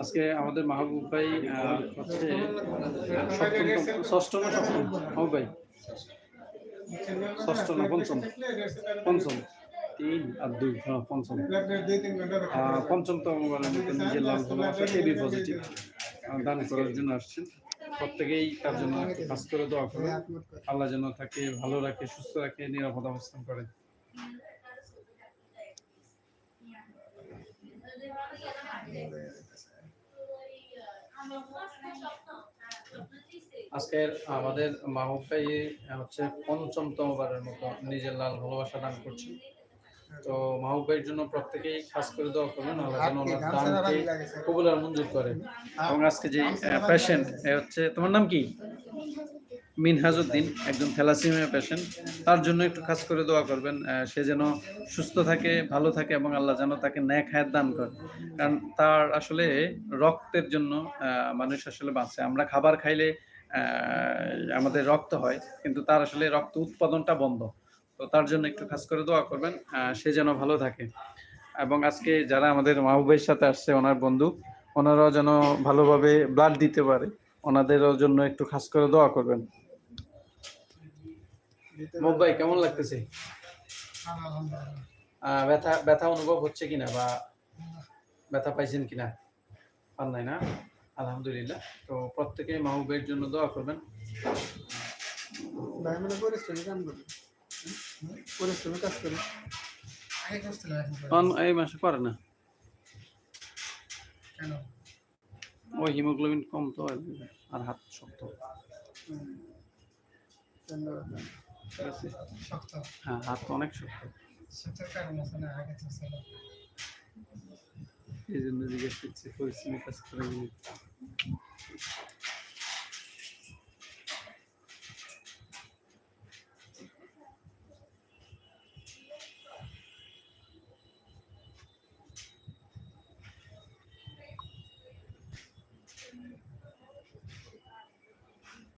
আজকে আমাদের মাহবুব ভাই হচ্ছে ষষ্ঠ সপ্তম। ভাই? ষষ্ঠ না পঞ্চম? পঞ্চম। তিন আর দুই হ্যাঁ পঞ্চম। পঞ্চমতম বারের নিজের লাল ভালোবাসা এবি পজিটিভ দান করার জন্য আসছেন। প্রত্যেকেই তার জন্য কাজ করে দোয়া করে আল্লাহ যেন তাকে ভালো রাখে, সুস্থ রাখে, নিরাপদ অবস্থান করে। আজকের আমাদের মাহবাই হচ্ছে পঞ্চমতম বারের মতো নিজের লাল ভালোবাসা দান করছি তো মাহবাইয়ের জন্য প্রত্যেকেই খাস করে দেওয়া করবেন আল্লাহ যেন ওনার দানকে কবুলার মঞ্জুর করে। এবং আজকে যে পেশেন্ট হচ্ছে তোমার নাম কি? মিনহাজউদ্দিন একজন থ্যালাসিমিয়া পেশেন্ট তার জন্য একটু খাস করে দোয়া করবেন সে যেন সুস্থ থাকে, ভালো থাকে এবং আল্লাহ যেন তাকে ন্যাক হায়াত দান করে। কারণ তার আসলে রক্তের জন্য মানুষ আসলে বাঁচে। আমরা খাবার খাইলে আমাদের রক্ত হয়, কিন্তু তার আসলে রক্ত উৎপাদনটা বন্ধ। তো তার জন্য একটু খাস করে দোয়া করবেন সে যেন ভালো থাকে। এবং আজকে যারা আমাদের মাহবুবের সাথে আসছে, ওনার বন্ধু, ওনারাও যেন ভালোভাবে ব্লাড দিতে পারে, ওনাদেরও জন্য একটু খাস করে দোয়া করবেন। মুম্বাই কেমন লাগতেছে? ব্যথা ব্যথা অনুভব হচ্ছে কিনা বা ব্যথা পাইছেন কিনা? পান নাই না? আলহামদুলিল্লাহ। তো প্রত্যেকে মাহবুবের জন্য দোয়া করবেন। ভাই মানে পরিশ্রমী কাম করি। পরিশ্রমী কাজ করি। এই মাসে করে না? ওই হিমোগ্লোবিন কম তো আর হাত শক্ত। ধন্যবাদ। ঠিক আছে হ্যাঁ হাত তো অনেক শক্ত। এই জন্য জিজ্ঞেস করছি পরিশ্রমী কাজ করে